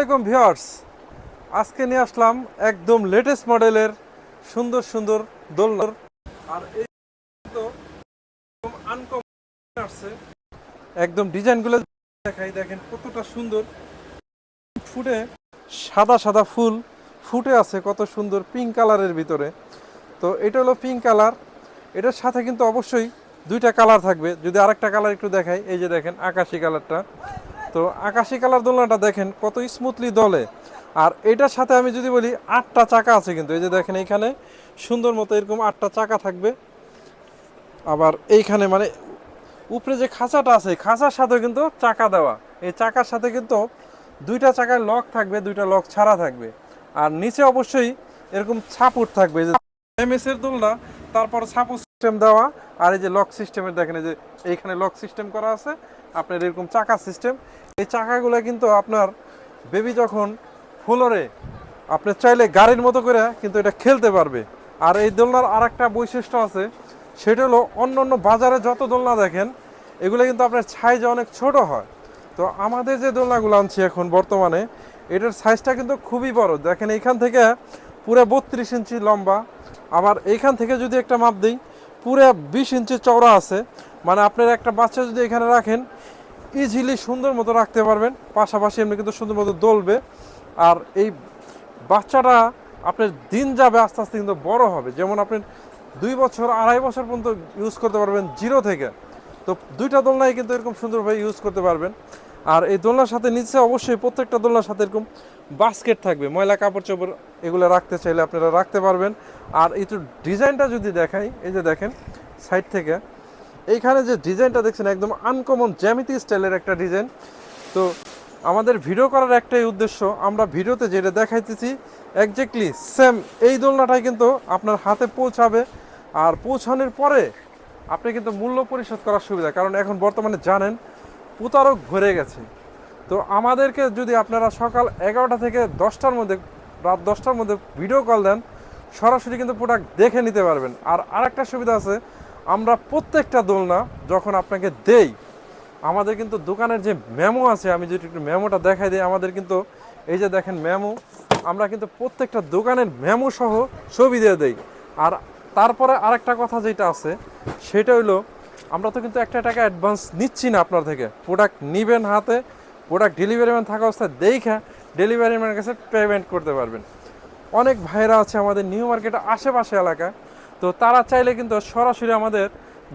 আলাইকুম ভিউয়ার্স। আজকে নিয়ে আসলাম একদম লেটেস্ট মডেলের সুন্দর সুন্দর দোলনার আর এই তো আনকমন আসছে। একদম ডিজাইনগুলো দেখাই, দেখেন কতটা সুন্দর। ফুটে সাদা সাদা ফুল, ফুটে আছে কত সুন্দর পিঙ্ক কালারের ভিতরে। তো এটা হলো পিঙ্ক কালার এটার সাথে কিন্তু অবশ্যই দুইটা কালার থাকবে। যদি আরেকটা কালার একটু দেখাই, এই যে দেখেন আকাশি কালারটা তো আকাশি কালার দোলনাটা দেখেন কত স্মুথলি দলে। আর এটার সাথে আমি যদি বলি আটটা চাকা আছে কিন্তু, এই যে দেখেন এইখানে সুন্দর মতো এরকম আটটা চাকা থাকবে। আবার এইখানে মানে উপরে যে খাঁচাটা আছে, খাঁচার সাথে কিন্তু চাকা দেওয়া। এই চাকার সাথে কিন্তু দুইটা চাকায় লক থাকবে, দুইটা লক ছাড়া থাকবে। আর নিচে অবশ্যই এরকম ছাপুট থাকবে যে এমএস এর দোলনা, তারপর ছাপু সিস্টেম দেওয়া। আর এই যে লক সিস্টেমের দেখেন, এই যে এইখানে লক সিস্টেম করা আছে। আপনার এরকম চাকা সিস্টেম এই চাকাগুলো কিন্তু আপনার বেবি যখন ফ্লোরে, আপনি চাইলে গাড়ির মতো করে কিন্তু এটা খেলতে পারবে। আর এই দোলনার আর একটা বৈশিষ্ট্য আছে, সেটা হলো অন্য অন্য বাজারে যত দোলনা দেখেন, এগুলো কিন্তু আপনার সাইজ অনেক ছোট হয়। তো আমাদের যে দোলনাগুলো আনছি এখন বর্তমানে, এটার সাইজটা কিন্তু খুবই বড়। দেখেন এইখান থেকে পুরো বত্রিশ ইঞ্চি লম্বা। আবার এইখান থেকে যদি একটা মাপ দিই, পুরো বিশ ইঞ্চি চওড়া আছে। মানে আপনার একটা বাচ্চা যদি এখানে রাখেন ইজিলি সুন্দর মতো রাখতে পারবেন। পাশাপাশি এমনি কিন্তু সুন্দর মতো দলবে। আর এই বাচ্চাটা আপনার দিন যাবে আস্তে আস্তে কিন্তু বড় হবে। যেমন আপনি দুই বছর, আড়াই বছর পর্যন্ত ইউজ করতে পারবেন জিরো থেকে। তো দুইটা দোলনায় কিন্তু এরকম সুন্দরভাবে ইউজ করতে পারবেন। আর এই দোলনার সাথে নিচে অবশ্যই প্রত্যেকটা দোলনার সাথে এরকম বাস্কেট থাকবে। ময়লা, কাপড় চোপড় এগুলো রাখতে চাইলে আপনারা রাখতে পারবেন। আর এই তো ডিজাইনটা যদি দেখাই, এই যে দেখেন সাইড থেকে। এইখানে যে ডিজাইনটা দেখছেন, একদম আনকমন জ্যামিতি স্টাইলের একটা ডিজাইন। তো আমাদের ভিডিও করার একটাই উদ্দেশ্য, আমরা ভিডিওতে যেটা দেখাইতেছি একজ্যাক্টলি সেম এই দোলনাটাই কিন্তু আপনার হাতে পৌঁছাবে। আর পৌঁছানোর পরে আপনি কিন্তু মূল্য পরিশোধ করার সুবিধা, কারণ এখন বর্তমানে জানেন, প্রতারক ভরে গেছে। তো আমাদেরকে যদি আপনারা সকাল এগারোটা থেকে দশটার মধ্যে, রাত দশটার মধ্যে ভিডিও কল দেন, সরাসরি কিন্তু প্রোডাক্ট দেখে নিতে পারবেন। আর আরেকটা সুবিধা আছে আমরা প্রত্যেকটা দোলনা যখন আপনাকে দেই, আমাদের কিন্তু দোকানের যে মেমো আছে, আমি যদি একটু মেমোটা দেখাই দিই, আমাদের কিন্তু এই যে দেখেন মেমো, আমরা কিন্তু প্রত্যেকটা দোকানের মেমো সহ ছবি দিয়ে দেই। আর তারপরে আরেকটা কথা যেটা আছে, সেটা হইল, আমরা তো কিন্তু একটা টাকা অ্যাডভান্স নিচ্ছি না আপনার থেকে। প্রোডাক্ট নিবেন হাতে প্রোডাক্ট ডেলিভারি ম্যান থাকা অবস্থায় দেখে ডেলিভারি ম্যানের কাছে পেমেন্ট করতে পারবেন। অনেক ভাইরা আছে আমাদের নিউ মার্কেটের আশেপাশে এলাকায় তো তারা চাইলে কিন্তু সরাসরি আমাদের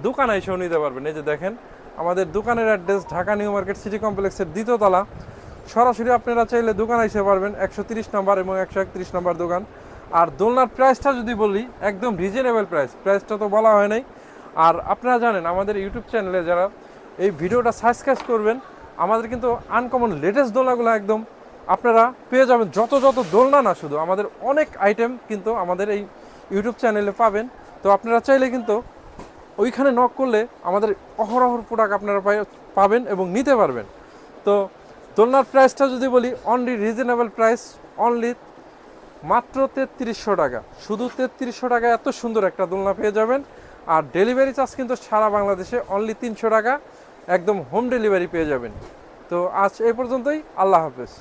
দোকানে এসেও নিতে পারবেন এই যে দেখেন, আমাদের দোকানের address Dhaka new market city কমপ্লেক্সের দ্বিতীয়তলা সরাসরি আপনারা চাইলে দোকানে এসে পারবেন একশো তিরিশ নম্বর এবং একশো একত্রিশ নম্বর দোকান। আর দোলনার প্রাইসটা যদি বলি, একদম রিজনেবল প্রাইস প্রাইসটা তো বলা হয় নাই। আর আপনারা জানেন, আমাদের ইউটিউব চ্যানেলে যারা এই ভিডিওটা সাবস্ক্রাইব করবেন, আমাদের কিন্তু আনকমন লেটেস্ট দোলনাগুলো একদম আপনারা পেয়ে যাবেন যত যত দোলনা না শুধু, আমাদের অনেক আইটেম কিন্তু আমাদের এই ইউটিউব চ্যানেলে পাবেন। তো আপনারা চাইলে কিন্তু ওইখানে নক করলে আমাদের অহরহর প্রোডাক্ট আপনারা পাবেন এবং নিতে পারবেন। তো দোলনার প্রাইসটা যদি বলি অনলি রিজনেবল প্রাইস অনলি মাত্র তেত্রিশশো টাকা। শুধু তেত্রিশশো টাকা এত সুন্দর একটা দোলনা পেয়ে যাবেন। আর ডেলিভারি চার্জ কিন্তু সারা বাংলাদেশে অনলি তিনশো টাকা, একদম হোম ডেলিভারি পেয়ে যাবেন। তো আজ এই পর্যন্তই, আল্লাহ হাফেজ।